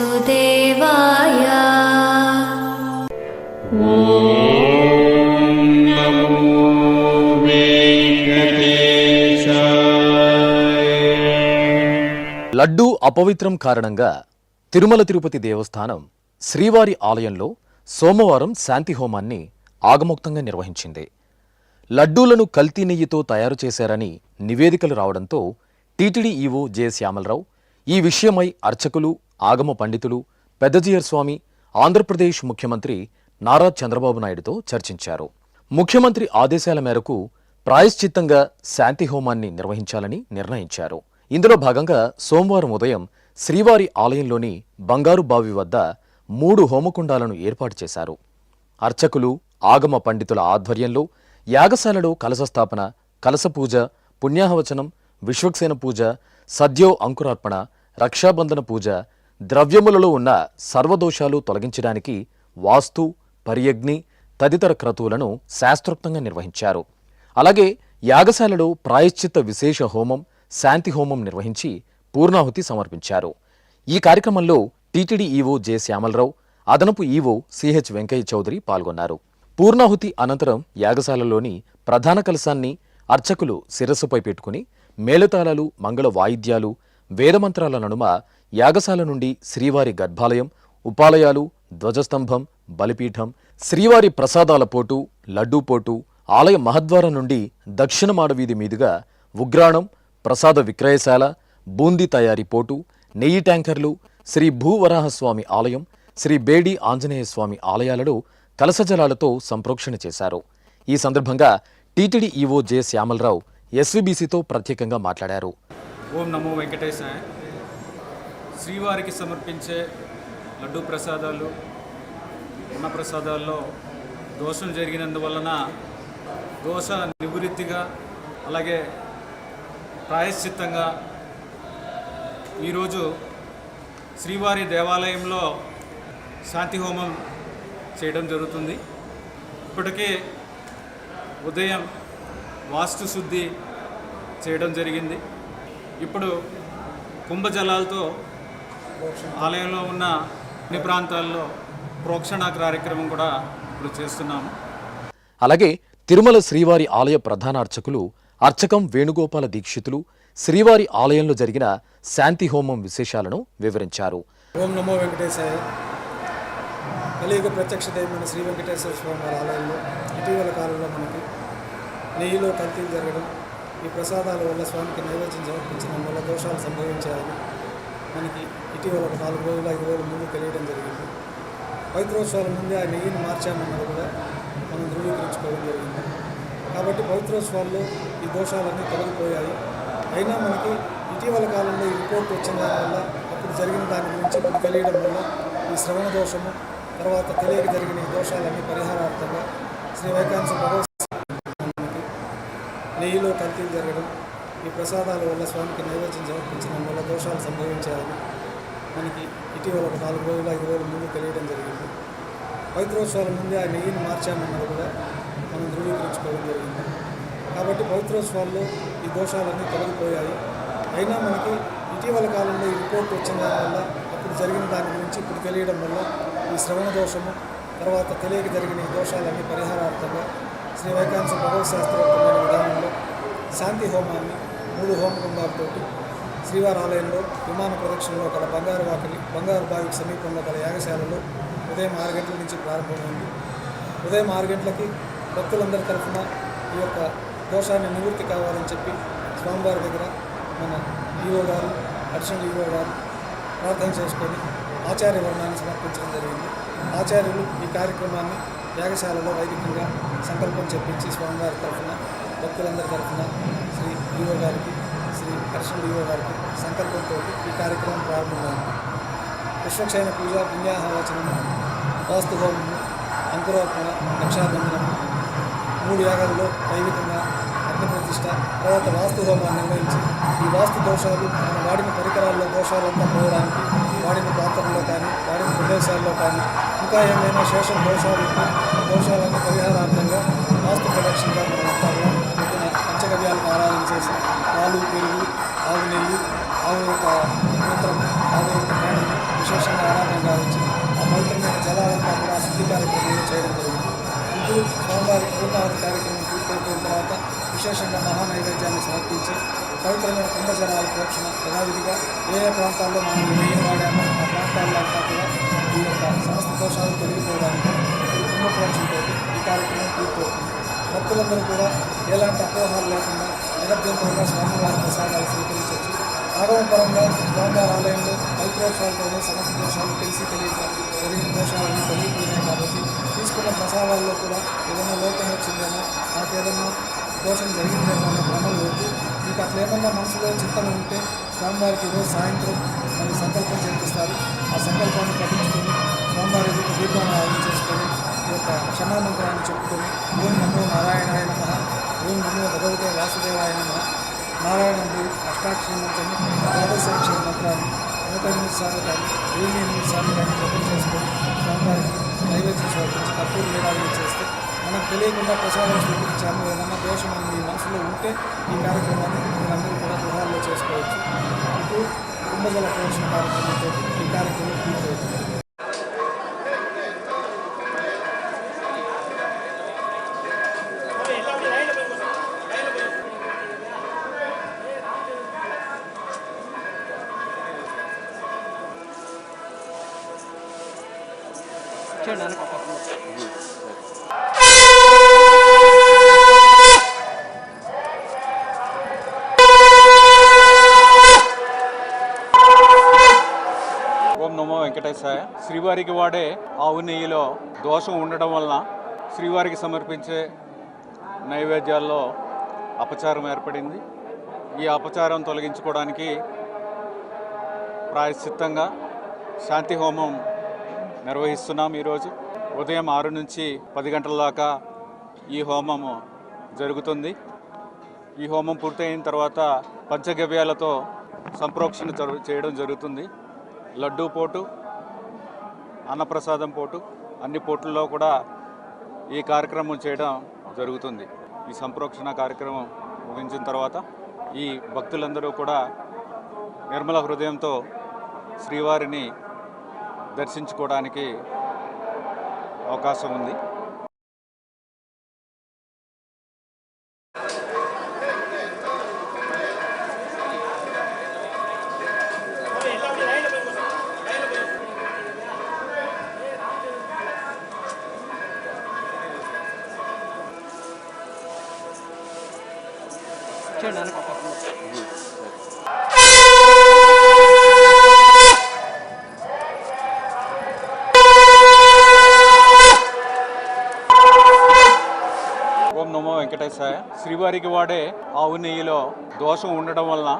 వాసుదేవాయ. లడ్డూ అపవిత్రం కారణంగా తిరుమల తిరుపతి దేవస్థానం శ్రీవారి ఆలయంలో సోమవారం శాంతి హోమాన్ని ఆగమోక్తంగా నిర్వహించింది. లడ్డూలను కల్తీ నెయ్యితో తయారు చేశారని నివేదికలు రావడంతో టీటీడీ ఈవో జె శ్యామలరావు ఈ విషయమై అర్చకులు ఆగమ పండితులు పెద్దజీయర్ స్వామి ఆంధ్రప్రదేశ్ ముఖ్యమంత్రి నారా చంద్రబాబు నాయుడుతో చర్చించారు. ముఖ్యమంత్రి ఆదేశాల మేరకు ప్రాయశ్చిత్తంగా శాంతి హోమాన్ని నిర్వహించాలని నిర్ణయించారు. ఇందులో భాగంగా సోమవారం ఉదయం శ్రీవారి ఆలయంలోని బంగారు బావి వద్ద మూడు హోమకుండాలను ఏర్పాటు చేశారు. అర్చకులు ఆగమ పండితుల ఆధ్వర్యంలో యాగశాలలో కలశస్థాపన కలశ పూజ పుణ్యాహవచనం విశ్వక్సేన పూజ సద్యో అంకురార్పణ రక్షాబంధన పూజ ద్రవ్యములలో ఉన్న సర్వదోషాలు తొలగించడానికి వాస్తు పరియగ్ని తదితర క్రతువులను శాస్త్రోక్తంగా నిర్వహించారు. అలాగే యాగశాలలో ప్రాయశ్చిత్త విశేష హోమం శాంతి హోమం నిర్వహించి పూర్ణాహుతి సమర్పించారు. ఈ కార్యక్రమంలో టీటీడీ ఈవో జె శ్యామలరావు అదనపు ఈవో సిహెచ్ వెంకయ్య చౌదరి పాల్గొన్నారు. పూర్ణాహుతి అనంతరం యాగశాలలోని ప్రధాన కలశాన్ని అర్చకులు శిరస్సుపై పెట్టుకుని మేళతాళాలు మంగళ వాయిద్యాలు వేదమంత్రాల నడుమ యాగశాల నుండి శ్రీవారి గర్భాలయం ఉపాలయాలు ధ్వజస్తంభం బలిపీఠం శ్రీవారి ప్రసాదాల పోటు లడ్డూ పోటు ఆలయ మహద్వారం నుండి దక్షిణ మాడవీధి మీదుగా ఉగ్రాణం ప్రసాద విక్రయశాల బూందీ తయారీ పోటు నెయ్యి ట్యాంకర్లు శ్రీ భూవరాహస్వామి ఆలయం శ్రీ బేడి ఆంజనేయస్వామి ఆలయాలలో కలసజలాలతో సంప్రోక్షణ చేశారు. ఈ సందర్భంగా టీటీడీ ఈవో జె శ్యామలరావు ఎస్వీబీసీతో ప్రత్యేకంగా మాట్లాడారు. ఓం నమో వెంకటేశాయ శ్రీవారికి సమర్పించే లడ్డు ప్రసాదాలు అన్న ప్రసాదాల్లో దోషం జరిగినందువలన దోష నివృత్తిగా అలాగే ప్రాయశ్చిత్తంగా ఈరోజు శ్రీవారి దేవాలయంలో శాంతి హోమం చేయడం జరుగుతుంది. ఇప్పటికే ఉదయం వాస్తు శుద్ధి చేయడం జరిగింది. ఇప్పుడు కుంభజలాలతో ఆలయంలో ఉన్న అన్ని ప్రాంతాల్లో ప్రోక్షణ కార్యక్రమం కూడా ఇప్పుడు చేస్తున్నాము. అలాగే తిరుమల శ్రీవారి ఆలయ ప్రధాన అర్చకులు అర్చకం వేణుగోపాల దీక్షితులు శ్రీవారి ఆలయంలో జరిగిన శాంతి హోమం విశేషాలను వివరించారు. ఓం నమో వెంకటేశాయ. కలియుగ ప్రత్యక్ష దైవమైన శ్రీ వెంకటేశ్వర స్వామి వారి ఆలయంలో ఇటీవల కాలంలో మనకి నెయ్యిలో కల్తీ జరగడం ఈ ప్రసాదాల వల్ల స్వామికి నైవేద్యం సమర్పించడం వల్ల దోషాలు సంభవించాయని మనకి ఇటీవల ఒక నాలుగు రోజులు ఐదు రోజుల ముందు తెలియడం జరిగింది. పవిత్రోత్సవాల ముందే ఆ నెయ్యిని మార్చామన్నది కూడా మనం ధృవీకరించుకోవడం జరిగింది. కాబట్టి పవిత్రోత్సవాల్లో ఈ దోషాలన్నీ తొలగిపోయాయి. అయినా మనకి ఇటీవల కాలంలో ఈ రిపోర్ట్ వచ్చిన దానివల్ల అప్పుడు జరిగిన దాని గురించి ఇప్పుడు తెలియడం వల్ల ఈ శ్రవణ దోషము తర్వాత తెలియక జరిగిన ఈ దోషాలన్నీ పరిహారార్థంగా శ్రీ వైకాంశ నెయ్యిలో కల్తీలు జరగడం ఈ ప్రసాదాల వల్ల స్వామికి నైవేద్యం సమర్పించడం వల్ల దోషాలు సంభవించాయని మనకి ఇటీవల ఒక నాలుగు రోజులు ఐదు రోజుల ముందు తెలియడం జరిగింది. పవిత్రోత్సవాల ముందే ఆ నెయ్యిని మార్చామన్నది కూడా మనం ధృవీకరించుకోవడం జరిగింది. కాబట్టి పవిత్రోత్సవాల్లో ఈ దోషాలన్నీ తొలగిపోయాయి. అయినా మనకి ఇటీవల కాలంలో ఈ రిపోర్ట్ వచ్చిన దానివల్ల అప్పుడు జరిగిన దాని గురించి ఇప్పుడు తెలియడం వల్ల ఈ శ్రవణ దోషము తర్వాత తెలియక జరిగిన ఈ దోషాలన్నీ పరిహారార్థంగా శ్రీ వైకాంశ భగవత్ విధానంలో శాంతి హోమాన్ని మూడు హోమకుండాలతో శ్రీవారి ఆలయంలో విమాన ప్రదక్షిణలో గల బంగారు వాకిలి బంగారు బావికి సమీపంలో గల యాగశాలలో ఉదయం ఆరు గంటల నుంచి ప్రారంభమైంది. ఉదయం ఆరు గంటలకి భక్తులందరి తరఫున ఈ యొక్క దోషాన్ని నివృత్తి కావాలని చెప్పి స్వామివారి దగ్గర మన ఈవో గారు అడిషనల్ ఈవో గారు ప్రార్థన చేసుకొని ఆచార్య వర్ణాన్ని సమర్పించడం జరిగింది. ఆచార్యులు ఈ కార్యక్రమాన్ని యాగశాలలో వైదికంగా సంకల్పం చెప్పించి స్వామివారి తరఫున భక్తులందరి తరఫున శ్రీ ఈవో గారికి శ్రీ కృష్ణ ఈవో గారికి సంకల్పంతో ఈ కార్యక్రమం ప్రారంభమైంది. విశ్వక్షైన పూజ పుణ్యాహవచనము వాస్తు హోమము అంకురోపణ రక్షాబంధనము మూడు యాగాలలో వైదికంగా అగ్నిప్రతిష్ట తర్వాత వాస్తు హోమాన్ని నిర్వహించి ఈ వాస్తు దోషాలు మనం వాడిన పరికరాల్లో దోషాలంతా పోవడానికి వాడిన పాత్రల్లో కానీ వాడిన ప్రదేశాల్లో కానీ ఇంకా ఏమైనా శేషం దోషాలు ఉంటే ఆ పరిహారార్థంగా వాస్తు ప్రొడక్షన్గా మనమంతా కూడా పొద్దున పంచగవ్యాలకు ఆరాధన చేసి పాలు పెరుగు ఆవు నెయ్యి ఆవు యొక్క మూత్రం ఆవు యొక్క ప్రాణం విశేషంగా ఆరాధన కావచ్చు ఆ పవిత్రమైన జలాలంతా కూడా శుద్ధి కార్యక్రమం చేయడం జరిగింది. ఇప్పుడు స్వామివారి పూర్ణావతి కార్యక్రమం పూర్తయిపోయిన తర్వాత విశేషంగా మహానైవేద్యాన్ని సమర్పించి పవిత్రమైన కుంభజలాల ప్రోక్షణ యథావిధిగా ఏ ఏ ప్రాంతాల్లో మనం ఈ వాడామో ఆ ప్రాంతాల్లో అంతా కూడా ఈ యొక్క సమస్త దోషాలు తొలగిపోవడానికి ఈ కుంభ ప్రోక్షణతో ఈ కార్యక్రమం పూర్తవుతుంది. భక్తులందరూ కూడా ఎలాంటి అపోహాలు లేకుండా నిరభ్యంతరంగా స్వామివారి ప్రసాదాలు స్వీకరించవచ్చు. ఆగమపరంగా స్వామివారి ఆలయంలో పవిత్రోత్సవాలతోనే సమస్త దోషాలు తెలిసి తెలియ తీసుకున్న ప్రసాదాల్లో కూడా ఏదైనా లోపం వచ్చిందేమో నాకు ఏదైనా దోషం జరిగిందేమో అనే భ్రమలు వద్దు మీకు అట్లా ఏమన్నా మనసులో చింతన ఉంటే స్వామివారికి ఈరోజు సాయంత్రం మరి సంకల్పం చేపిస్తారు. ఆ సంకల్పాన్ని పఠించుకొని స్వామివారి ఎదుట దీపాన్ని చేసుకొని ఈ యొక్క క్షమామంత్రాన్ని చెప్పుకొని ఓం నమో నారాయణాయ నమ ఓం నమో భగవతే వాసుదేవాయ నమ నారాయణుడి అష్టాక్షరి మంత్రాన్ని ద్వాదశాక్షరి మంత్రాన్ని నూట ఎనిమిది సార్లు కానీ వెయ్యి ఎనిమిది సార్లు కానీ జపం చేసుకొని స్వామివారికి నైవేద్యం సమర్పించి కర్పూర వేడాలు చేస్తే మనకు తెలియకుండా ప్రసాదం స్వీకరించాము ఏదన్నా దోషం మీ మనసులో ఉంటే ఈ కార్యక్రమాన్ని మీరందరూ కూడా గృహాల్లో చేసుకోవచ్చు. ఇప్పుడు కుంభజల ప్రవేశం కార్యక్రమంతో ఈ కార్యక్రమం పూర్తవుతుంది. చూడండి నమో వెంకటేశాయ శ్రీవారికి వాడే ఆవు నెయ్యిలో దోషం ఉండడం వలన శ్రీవారికి సమర్పించే నైవేద్యాల్లో అపచారం ఏర్పడింది. ఈ అపచారం తొలగించుకోవడానికి ప్రాయశ్చిత్తంగా శాంతి హోమం నిర్వహిస్తున్నాం ఈరోజు. ఉదయం ఆరు నుంచి పది గంటల దాకా ఈ హోమము జరుగుతుంది. ఈ హోమం పూర్తయిన తర్వాత పంచగవ్యాలతో సంప్రోక్షణ చేయడం జరుగుతుంది. లడ్డూ పోటు అన్నప్రసాదం పోటు. అన్ని పోట్లలో కూడా ఈ కార్యక్రమం చేయడం జరుగుతుంది. ఈ సంప్రోక్షణ కార్యక్రమం ముగించిన తర్వాత ఈ భక్తులందరూ కూడా నిర్మల హృదయంతో శ్రీవారిని దర్శించుకోవడానికి అవకాశం ఉంది. వెంకటేశాయ శ్రీవారికి వాడే ఆవు నెయ్యిలో దోషం ఉండడం వలన